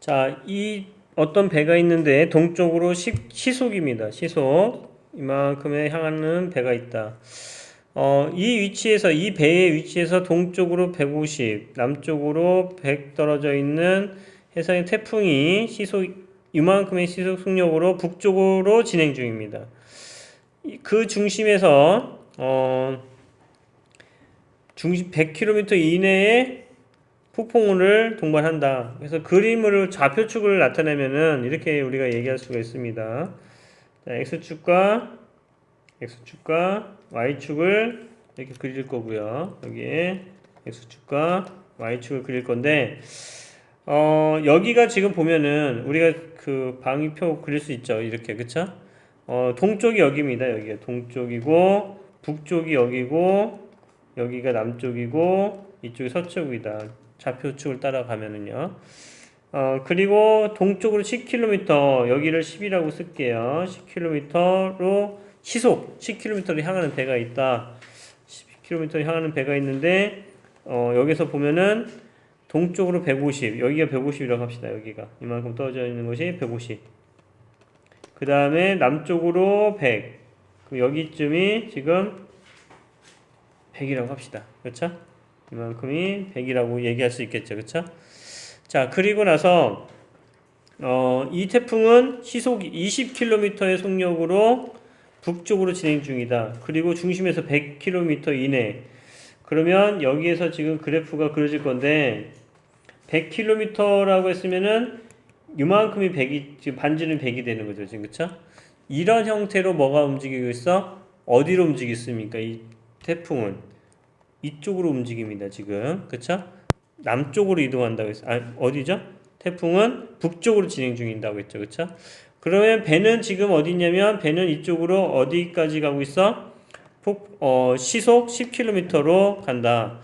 자, 이 어떤 배가 있는데 동쪽으로 시, 시속입니다. 시속 이만큼에 향하는 배가 있다. 어, 이 위치에서 이 배의 위치에서 동쪽으로 150, 남쪽으로 100 떨어져 있는 해상의 태풍이 시속 이만큼의 시속 속력으로 북쪽으로 진행 중입니다. 이- 그 중심에서 어, 중심 100km 이내에 폭풍우를 동반한다. 그래서 그림으로 좌표축을 나타내면은 이렇게 우리가 얘기할 수가 있습니다. 자, x축과 x축과 y축을 이렇게 그릴 거고요. 여기에 x축과 y축을 그릴 건데 어, 여기가 지금 보면은 우리가 그 방위표 그릴 수 있죠. 이렇게 그쵸? 어, 동쪽이 여기입니다. 여기가 동쪽이고 북쪽이 여기고 여기가 남쪽이고 이쪽이 서쪽이다. 좌표 축을 따라가면은요. 어, 그리고 동쪽으로 10km, 여기를 10이라고 쓸게요. 10km로 시속 10km를 향하는 배가 있다. 10km를 향하는 배가 있는데, 어, 여기서 보면은 동쪽으로 150, 여기가 150이라고 합시다. 여기가. 이만큼 떨어져 있는 것이 150. 그 다음에 남쪽으로 100. 그럼 여기쯤이 지금 100이라고 합시다. 그렇죠? 이만큼이 100이라고 얘기할 수 있겠죠. 그렇죠? 자, 그리고 나서 어, 이 태풍은 시속 20km의 속력으로 북쪽으로 진행 중이다. 그리고 중심에서 100km 이내. 그러면 여기에서 지금 그래프가 그려질 건데 100km라고 했으면은 이만큼이 100이 지금 반지는 100이 되는 거죠. 지금 그렇죠? 이런 형태로 뭐가 움직이고 있어? 어디로 움직이습니까? 이 태풍은 이쪽으로 움직입니다. 지금 그렇죠? 남쪽으로 이동한다고 했어. 아 어디죠? 태풍은 북쪽으로 진행 중인다고 했죠. 그렇죠? 그러면 배는 지금 어디 있냐면 배는 이쪽으로 어디까지 가고 있어? 폭, 어, 시속 10km로 간다.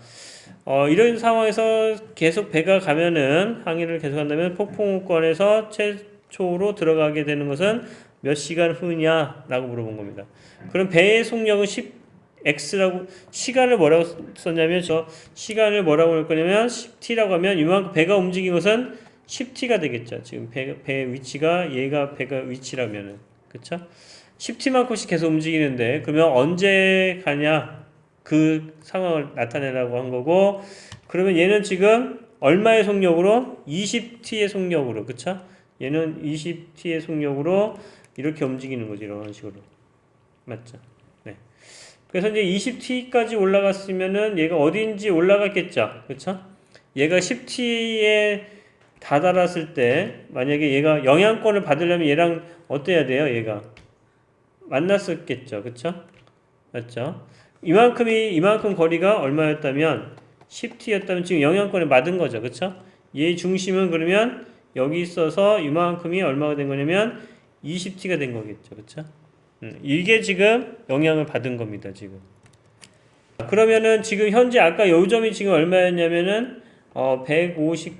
어, 이런 상황에서 계속 배가 가면은 항해를 계속한다면 폭풍우권에서 최초로 들어가게 되는 것은 몇 시간 후냐라고 물어본 겁니다. 그럼 배의 속력은 10 x라고 시간을 뭐라고 썼냐면 저 시간을 뭐라고 할 거냐면 10t라고 하면 이만큼 배가 움직인 것은 10t가 되겠죠. 지금 배, 배 위치가 얘가 배가 위치라면은 그렇죠? 10t만큼씩 계속 움직이는데 그러면 언제 가냐 그 상황을 나타내라고 한 거고 그러면 얘는 지금 얼마의 속력으로 20t의 속력으로 그쵸? 얘는 20t의 속력으로 이렇게 움직이는 거죠 이런 식으로 맞죠? 네. 그래서 이제 20t까지 올라갔으면은 얘가 어디인지 올라갔겠죠 그쵸? 얘가 10t에 다다랐을 때 만약에 얘가 영향권을 받으려면 얘랑 어때야 돼요 얘가 만났었겠죠 그쵸? 맞죠? 이만큼이 이만큼 거리가 얼마였다면 10t였다면 지금 영향권에 맞은 거죠. 그쵸? 얘 중심은 그러면 여기 있어서 이만큼이 얼마가 된 거냐면 20t가 된 거겠죠. 음, 이게 지금 영향을 받은 겁니다. 지금. 그러면은 지금 현재 아까 요점이 지금 얼마였냐면은 어 150,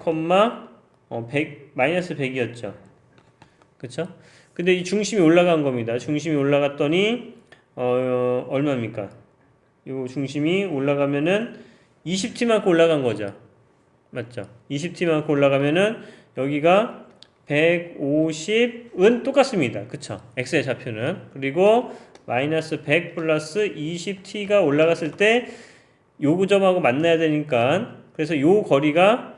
어 100, 마이너스 100이었죠. 그쵸? 근데 이 중심이 올라간 겁니다. 중심이 올라갔더니 어 얼마입니까? 요 중심이 올라가면은 20t만큼 올라간 거죠. 맞죠? 20t만큼 올라가면은 여기가 150은 똑같습니다. 그쵸? x의 좌표는. 그리고 마이너스 100 플러스 20t가 올라갔을 때요 점하고 만나야 되니까 그래서 요 거리가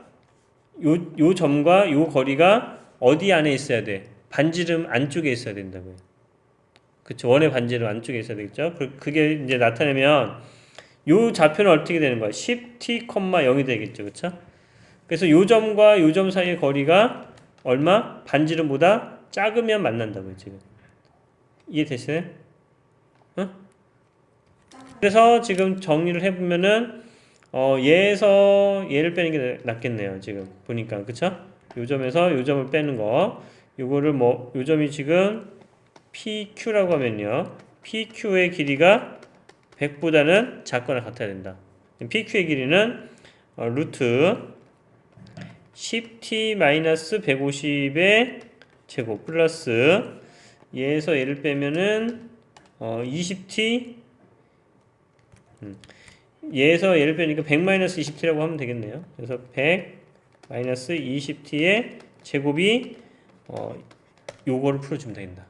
요, 요 점과 요 거리가 어디 안에 있어야 돼? 반지름 안쪽에 있어야 된다고요. 그쵸? 원의 반지름 안쪽에 있어야 되겠죠? 그- 그게 이제 나타내면 요 좌표는 어떻게 되는 거야? 10t, 0이 되겠죠. 그쵸? 그래서 요 점과 요 점 사이의 거리가 얼마? 반지름보다 작으면 만난다고요, 지금. 이해되시나요? 어? 그래서 지금 정리를 해보면은, 어, 얘에서 얘를 빼는 게 낫겠네요, 지금. 보니까. 그쵸? 요 점에서 요 점을 빼는 거. 요거를 뭐, 요 점이 지금 PQ라고 하면요. PQ의 길이가 100보다는 작거나 같아야 된다. PQ의 길이는 어, 루트 10t-150의 제곱 플러스 얘에서 얘를 빼면은 어, 20t 음, 얘에서 얘를 빼니까 100-20t라고 하면 되겠네요. 그래서 100 20t의 제곱이 어 요거를 풀어주면 된다.